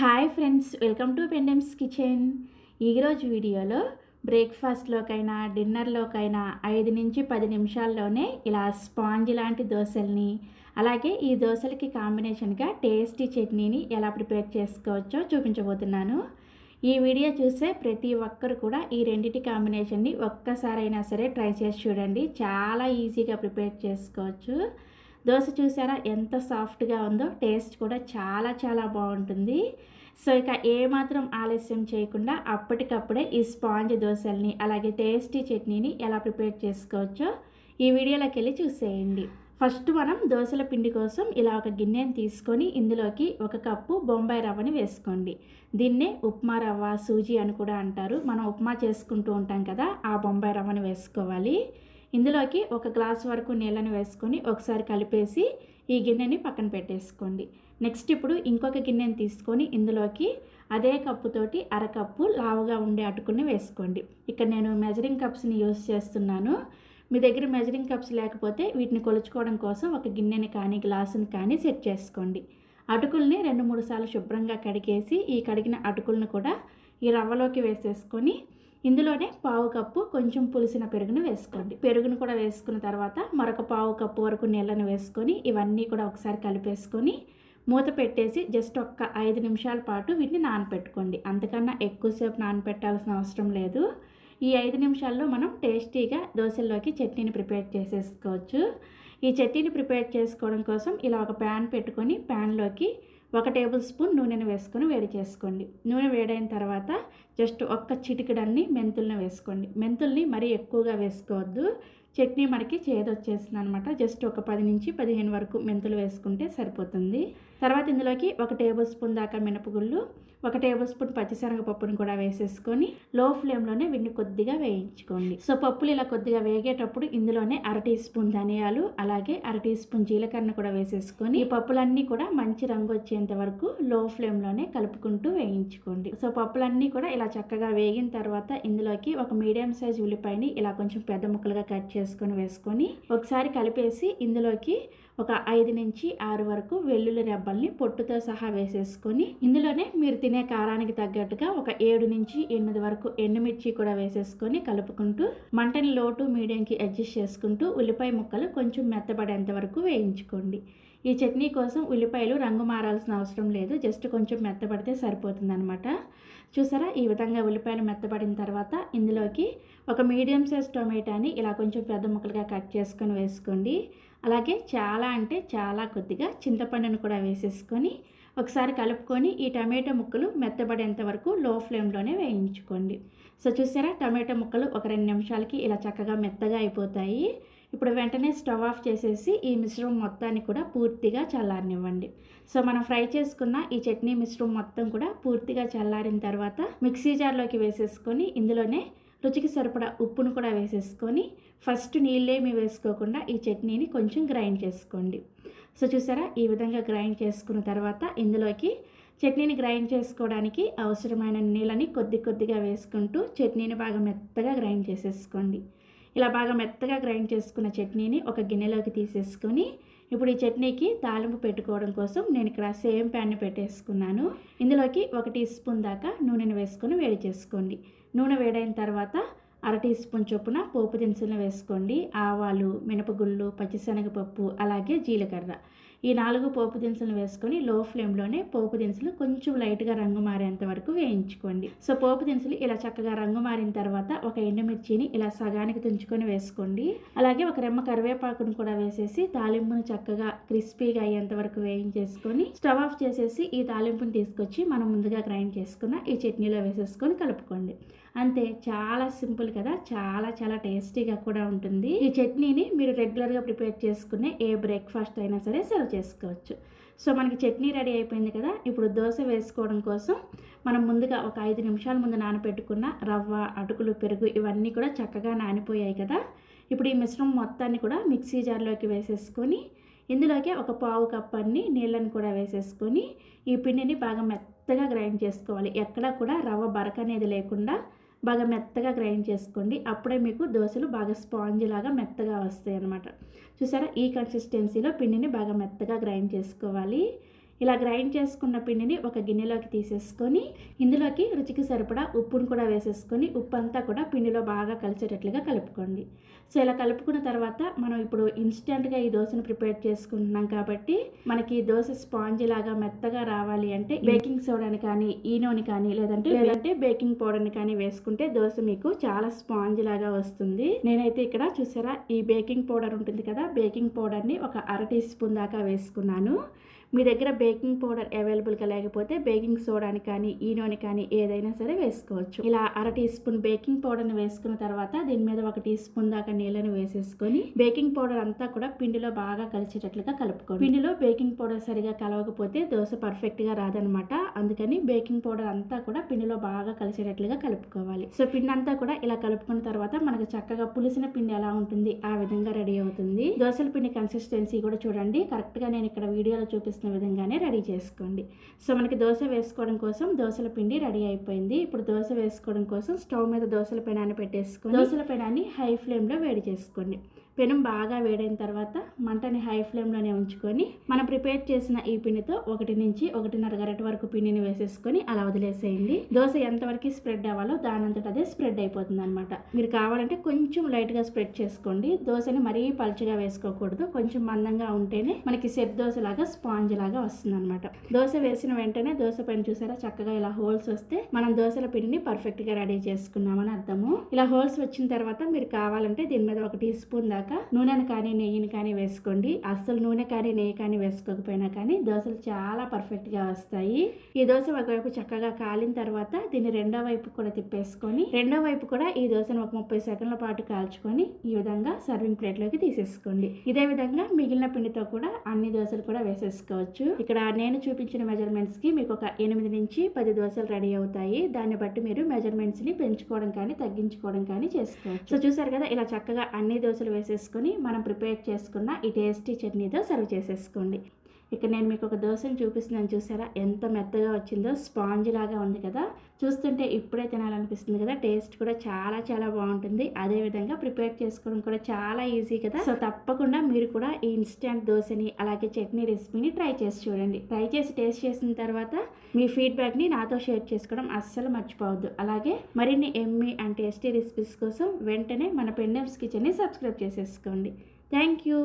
Hi friends welcome to Pendem's kitchen. ఈరోజు వీడియోలో బ్రేక్ఫాస్ట్లోకైనా డిన్నర్లోకైనా ఐదు నుంచి పది నిమిషాల్లోనే ఇలా స్పాంజ్ లాంటి దోశల్ని అలాగే ఈ దోశలకి కాంబినేషన్గా టేస్టీ చట్నీని ఎలా ప్రిపేర్ చేసుకోవచ్చో చూపించబోతున్నాను. ఈ వీడియో చూసే ప్రతి ఒక్కరు కూడా ఈ రెండిటి కాంబినేషన్ని ఒక్కసారైనా సరే ట్రై చేసి చూడండి. చాలా ఈజీగా ప్రిపేర్ చేసుకోవచ్చు. దోశ చూసారా? ఎంత సాఫ్ట్గా ఉందో టేస్ట్ కూడా చాలా చాలా బాగుంటుంది. సో ఇక ఏమాత్రం ఆలస్యం చేయకుండా అప్పటికప్పుడే ఈ స్పాంజ్ దోశల్ని అలాగే టేస్టీ చట్నీని ఎలా ప్రిపేర్ చేసుకోవచ్చో ఈ వీడియోలోకి వెళ్ళి చూసేయండి. ఫస్ట్ మనం దోశల పిండి కోసం ఇలా ఒక గిన్నెని తీసుకొని ఇందులోకి ఒక కప్పు బొంబాయి రవ్వని వేసుకోండి. దీన్నే ఉప్మా రవ్వ సూజీ అని కూడా అంటారు. మనం ఉప్మా చేసుకుంటూ ఉంటాం కదా ఆ బొంబాయి రవ్వని వేసుకోవాలి. ఇందులోకి ఒక గ్లాస్ వరకు నీళ్ళని వేసుకొని ఒకసారి కలిపేసి ఈ గిన్నెని పక్కన పెట్టేసుకోండి. నెక్స్ట్ ఇప్పుడు ఇంకొక గిన్నెని తీసుకొని ఇందులోకి అదే కప్పుతోటి అరకప్పు లావుగా ఉండే అటుకుని వేసుకోండి. ఇక్కడ నేను మెజరింగ్ కప్స్ని యూస్ చేస్తున్నాను. మీ దగ్గర మెజరింగ్ కప్స్ లేకపోతే వీటిని కొలుచుకోవడం కోసం ఒక గిన్నెని కానీ గ్లాసుని కానీ సెట్ చేసుకోండి. అటుకుల్ని రెండు మూడు సార్లు శుభ్రంగా కడిగేసి ఈ కడిగిన అటుకులను కూడా ఈ రవ్వలోకి వేసేసుకొని ఇందులోనే పావు కప్పు కొంచెం పులిసిన పెరుగును వేసుకోండి. పెరుగును కూడా వేసుకున్న తర్వాత మరొక పావు కప్పు వరకు నీళ్ళను వేసుకొని ఇవన్నీ కూడా ఒకసారి కలిపేసుకొని మూత పెట్టేసి జస్ట్ ఒక్క ఐదు నిమిషాల పాటు వీటిని నానపెట్టుకోండి. అంతకన్నా ఎక్కువసేపు నానపెట్టాల్సిన అవసరం లేదు. ఈ ఐదు నిమిషాల్లో మనం టేస్టీగా దోశల్లోకి చట్నీని ప్రిపేర్ చేసేసుకోవచ్చు. ఈ చట్నీని ప్రిపేర్ చేసుకోవడం కోసం ఇలా ఒక ప్యాన్ పెట్టుకొని ప్యాన్లోకి ఒక టేబుల్ స్పూన్ నూనెను వేసుకొని వేడి చేసుకోండి. నూనె వేడైన తర్వాత జస్ట్ ఒక్క చిటికడన్ని మెంతుల్ని వేసుకోండి. మెంతుల్ని మరీ ఎక్కువగా వేసుకోవద్దు. చట్నీ మనకి చేదొచ్చేస్తుంది అనమాట జస్ట్ ఒక పది నుంచి పదిహేను వరకు మెంతులు వేసుకుంటే సరిపోతుంది. తర్వాత ఇందులోకి ఒక టేబుల్ స్పూన్ దాకా మినపగుళ్ళు ఒక టేబుల్ స్పూన్ పచ్చిశనగపప్పును కూడా వేసేసుకొని లో ఫ్లేమ్లోనే వీటిని కొద్దిగా వేయించుకోండి. సో పప్పులు ఇలా కొద్దిగా వేగేటప్పుడు ఇందులోనే అర టీ స్పూన్ ధనియాలు అలాగే అర టీ స్పూన్ జీలకర్ర కూడా వేసేసుకొని ఈ పప్పులన్నీ కూడా మంచి రంగు వచ్చేంత వరకు లో ఫ్లేమ్లోనే కలుపుకుంటూ వేయించుకోండి. సో పప్పులన్నీ కూడా ఇలా చక్కగా వేగిన తర్వాత ఇందులోకి ఒక మీడియం సైజ్ ఉల్లిపాయని ఇలా కొంచెం పెద్ద ముక్కలుగా కట్ చేసుకొని వేసుకొని ఒకసారి కలిపేసి ఇందులోకి ఒక ఐదు నుంచి ఆరు వరకు వెల్లుల్లి రెబ్బల్ని పొట్టుతో సహా వేసేసుకొని ఇందులోనే మీరు తినే కారానికి తగ్గట్టుగా ఒక ఏడు నుంచి ఎనిమిది వరకు ఎండుమిర్చి కూడా వేసేసుకొని కలుపుకుంటూ మంటని లోటు మీడియంకి అడ్జస్ట్ చేసుకుంటూ ఉల్లిపాయ ముక్కలు కొంచెం మెత్తబడేంత వరకు వేయించుకోండి. ఈ చట్నీ కోసం ఉల్లిపాయలు రంగు మారాల్సిన అవసరం లేదు. జస్ట్ కొంచెం మెత్తబడితే సరిపోతుంది అనమాట చూసారా? ఈ విధంగా ఉల్లిపాయలు మెత్తబడిన తర్వాత ఇందులోకి ఒక మీడియం సైజ్ టొమాటోని ఇలా కొంచెం పెద్ద ముక్కలుగా కట్ చేసుకొని వేసుకోండి. అలాగే చాలా అంటే చాలా కొద్దిగా చింతపండును కూడా వేసేసుకొని ఒకసారి కలుపుకొని ఈ టమాటో ముక్కలు మెత్తబడేంత వరకు లో ఫ్లేమ్లోనే వేయించుకోండి. సో చూసారా? టమాటో ముక్కలు ఒక రెండు నిమిషాలకి ఇలా చక్కగా మెత్తగా అయిపోతాయి. ఇప్పుడు వెంటనే స్టవ్ ఆఫ్ చేసేసి ఈ మిశ్రమం మొత్తాన్ని కూడా పూర్తిగా చల్లారనివ్వండి. సో మనం ఫ్రై చేసుకున్న ఈ చట్నీ మిశ్రమం మొత్తం కూడా పూర్తిగా చల్లారిన తర్వాత మిక్సీ జార్లోకి వేసేసుకొని ఇందులోనే రుచికి సరిపడా ఉప్పును కూడా వేసేసుకొని ఫస్ట్ నీళ్ళేమి వేసుకోకుండా ఈ చట్నీని కొంచెం గ్రైండ్ చేసుకోండి. సో చూసారా? ఈ విధంగా గ్రైండ్ చేసుకున్న తర్వాత ఇందులోకి చట్నీని గ్రైండ్ చేసుకోవడానికి అవసరమైన నీళ్ళని కొద్ది కొద్దిగా వేసుకుంటూ చట్నీని బాగా మెత్తగా గ్రైండ్ చేసేసుకోండి. ఇలా బాగా మెత్తగా గ్రైండ్ చేసుకున్న చట్నీని ఒక గిన్నెలోకి తీసేసుకొని ఇప్పుడు ఈ చట్నీకి తాలింపు పెట్టుకోవడం కోసం నేను ఇక్కడ సేమ్ ప్యాన్ని పెట్టేసుకున్నాను. ఇందులోకి ఒక టీ స్పూన్ దాకా నూనెను వేసుకొని వేడి చేసుకోండి. నూనె వేడైన తర్వాత అర టీ స్పూన్ చొప్పున పోపు దినుసులను వేసుకోండి. ఆవాలు మినపగుళ్ళు పచ్చిశనగపప్పు అలాగే జీలకర్ర. ఈ నాలుగు పోపు దినుసులు వేసుకొని లో ఫ్లేమ్లోనే పోపు దినుసులు కొంచెం లైట్గా రంగు మారేంత వరకు వేయించుకోండి. సో పోపు దినుసులు ఇలా చక్కగా రంగు మారిన తర్వాత ఒక ఎండుమిర్చిని ఇలా సగానికి తుంచుకొని వేసుకోండి. అలాగే ఒక రెమ్మ కరివేపాకును కూడా వేసేసి తాలింపును చక్కగా క్రిస్పీగా అయ్యేంత వరకు వేయించేసుకొని స్టవ్ ఆఫ్ చేసేసి ఈ తాలింపుని తీసుకొచ్చి మనం ముందుగా గ్రైండ్ చేసుకున్న ఈ చట్నీలో వేసేసుకొని కలుపుకోండి. అంతే చాలా సింపుల్ కదా చాలా చాలా టేస్టీగా కూడా ఉంటుంది. ఈ చట్నీని మీరు రెగ్యులర్గా ప్రిపేర్ చేసుకునే ఏ బ్రేక్ఫాస్ట్ అయినా సరే సర్వ్ చేసుకోవచ్చు. సో మనకి చట్నీ రెడీ అయిపోయింది కదా ఇప్పుడు దోశ వేసుకోవడం కోసం మనం ముందుగా ఒక ఐదు నిమిషాల ముందు నానబెట్టుకున్న రవ్వ అటుకులు పెరుగు ఇవన్నీ కూడా చక్కగా నానిపోయాయి కదా. ఇప్పుడు ఈ మిశ్రమం మొత్తాన్ని కూడా మిక్సీ జార్లోకి వేసేసుకొని ఇందులోకి ఒక పావు కప్ అన్ని నీళ్ళని కూడా వేసేసుకొని ఈ పిండిని బాగా మెత్తగా గ్రైండ్ చేసుకోవాలి. ఎక్కడా కూడా రవ్వ బరక అనేది లేకుండా బాగా మెత్తగా గ్రైండ్ చేసుకోండి. అప్పుడే మీకు దోశలు బాగా స్పాంజ్ లాగా మెత్తగా వస్తాయి అన్నమాట చూసారా? ఈ కన్సిస్టెన్సీలో పిండిని బాగా మెత్తగా గ్రైండ్ చేసుకోవాలి. ఇలా గ్రైండ్ చేసుకున్న పిండిని ఒక గిన్నెలోకి తీసేసుకొని ఇందులోకి రుచికి సరిపడా ఉప్పును కూడా వేసేసుకొని ఉప్పు అంతా కూడా పిండిలో బాగా కలిసేటట్లుగా కలుపుకోండి. సో ఇలా కలుపుకున్న తర్వాత మనం ఇప్పుడు ఇన్స్టెంట్గా ఈ దోశను ప్రిపేర్ చేసుకుంటున్నాం కాబట్టి మనకి ఈ దోశ స్పాంజ్ లాగా మెత్తగా రావాలి అంటే బేకింగ్ సోడాని కానీ ఈనోని కానీ లేదంటే లేదంటే బేకింగ్ పౌడర్ని కానీ వేసుకుంటే దోశ మీకు చాలా స్పాంజ్ లాగా వస్తుంది. నేనైతే ఇక్కడ చూసారా? ఈ బేకింగ్ పౌడర్ ఉంటుంది కదా? బేకింగ్ పౌడర్ని ఒక అర టీ స్పూన్ దాకా వేసుకున్నాను. మీ దగ్గర బేకింగ్ పౌడర్ అవైలబుల్గా లేకపోతే బేకింగ్ సోడాని కానీ ఈనోని కానీ ఏదైనా సరే వేసుకోవచ్చు. ఇలా అర టీ స్పూన్ బేకింగ్ పౌడర్ని వేసుకున్న తర్వాత దీని మీద ఒక టీ స్పూన్ దాకా నీళ్ళని వేసేసుకొని బేకింగ్ పౌడర్ అంతా కూడా పిండిలో బాగా కలిసేటట్లుగా కలుపుకోండి. పిండిలో బేకింగ్ పౌడర్ సరిగా కలవకపోతే దోశ పర్ఫెక్ట్గా రాదనమాట. అందుకని బేకింగ్ పౌడర్ అంతా కూడా పిండిలో బాగా కలిసేటట్లుగా కలుపుకోవాలి. సో పిండి అంతా కూడా ఇలా కలుపుకున్న తర్వాత మనకు చక్కగా పులిసిన పిండి ఎలా ఉంటుంది ఆ విధంగా రెడీ అవుతుంది. దోశల పిండి కన్సిస్టెన్సీ కూడా చూడండి. కరెక్ట్గా నేను ఇక్కడ వీడియోలో చూపిస్తాను చూపిస్తున్న విధంగానే రెడీ చేసుకోండి. సో మనకి దోశ వేసుకోవడం కోసం దోశల పిండి రెడీ అయిపోయింది. ఇప్పుడు దోశ వేసుకోవడం కోసం స్టవ్ మీద దోశల పెనాన్ని పెట్టేసుకొని దోశల పెనాన్ని హై ఫ్లేమ్లో వేడి చేసుకోండి. పెనం బాగా వేడైన తర్వాత మంటని హై ఫ్లేమ్లోనే ఉంచుకొని మనం ప్రిపేర్ చేసిన ఈ పిండితో ఒకటి నుంచి ఒకటిన్నర గరిట వరకు పిండిని వేసేసుకొని అలా వదిలేసేయండి. దోశ ఎంతవరకు స్ప్రెడ్ అవ్వాలో దానంతట అదే స్ప్రెడ్ అయిపోతుంది అనమాట మీరు కావాలంటే కొంచెం లైట్గా స్ప్రెడ్ చేసుకోండి. దోశని మరీ పలుచగా వేసుకోకూడదు. కొంచెం మందంగా ఉంటేనే మనకి సెట్ దోశ లాగా స్పాంజ్ లాగా వస్తుంది అనమాట దోశ వేసిన వెంటనే దోశ పైన చూసారా? చక్కగా ఇలా హోల్స్ వస్తే మనం దోశల పిండిని పర్ఫెక్ట్గా రెడీ చేసుకున్నామని అర్థము. ఇలా హోల్స్ వచ్చిన తర్వాత మీరు కావాలంటే దీని మీద ఒక టీ స్పూన్ దాకా నూనెను కానీ నెయ్యిని కానీ వేసుకోండి. అస్సలు నూనె కానీ నెయ్యి కానీ వేసుకోకపోయినా కానీ దోశలు చాలా పర్ఫెక్ట్గా వస్తాయి. ఈ దోశ ఒకవైపు చక్కగా కాలిన తర్వాత దీన్ని రెండో వైపు కూడా తిప్పేసుకొని రెండో వైపు కూడా ఈ దోశను ఒక ముప్పై సెకండ్ల పాటు కాల్చుకొని ఈ విధంగా సర్వింగ్ ప్లేట్లోకి తీసేసుకోండి. ఇదే విధంగా మిగిలిన పిండితో కూడా అన్ని దోశలు కూడా వేసేసుకోవచ్చు. ఇక్కడ నేను చూపించిన మెజర్మెంట్స్కి మీకు ఒక ఎనిమిది నుంచి పది దోశలు రెడీ అవుతాయి. దాన్ని బట్టి మీరు మెజర్మెంట్స్ని పెంచుకోవడం కానీ తగ్గించుకోవడం కానీ చేసుకోవచ్చు. సో చూసారు కదా ఇలా చక్కగా అన్ని దోశలు వేసేసుకొని మనం ప్రిపేర్ చేసుకున్న ఈ టేస్టీ చట్నీతో సర్వ్ చేసేసుకోండి. ఇక్కడ నేను మీకు ఒక దోశను చూపిస్తున్నాను చూసారా? ఎంత మెత్తగా వచ్చిందో స్పాంజ్ లాగా ఉంది కదా? చూస్తుంటే ఇప్పుడే తినాలనిపిస్తుంది కదా? టేస్ట్ కూడా చాలా చాలా బాగుంటుంది. అదే విధంగా ప్రిపేర్ చేసుకోవడం కూడా చాలా ఈజీ కదా? సో తప్పకుండా మీరు కూడా ఈ ఇన్స్టెంట్ దోశని అలాగే చట్నీ రెసిపీని ట్రై చేసి చూడండి. ట్రై చేసి టేస్ట్ చేసిన తర్వాత మీ ఫీడ్బ్యాక్ని నాతో షేర్ చేసుకోవడం అస్సలు మర్చిపోవద్దు. అలాగే మరిన్ని ఎమ్మి అండ్ టేస్టీ రెసిపీస్ కోసం వెంటనే మన పెండమ్స్ కిచెన్ని సబ్స్క్రైబ్ చేసేసుకోండి. Thank you!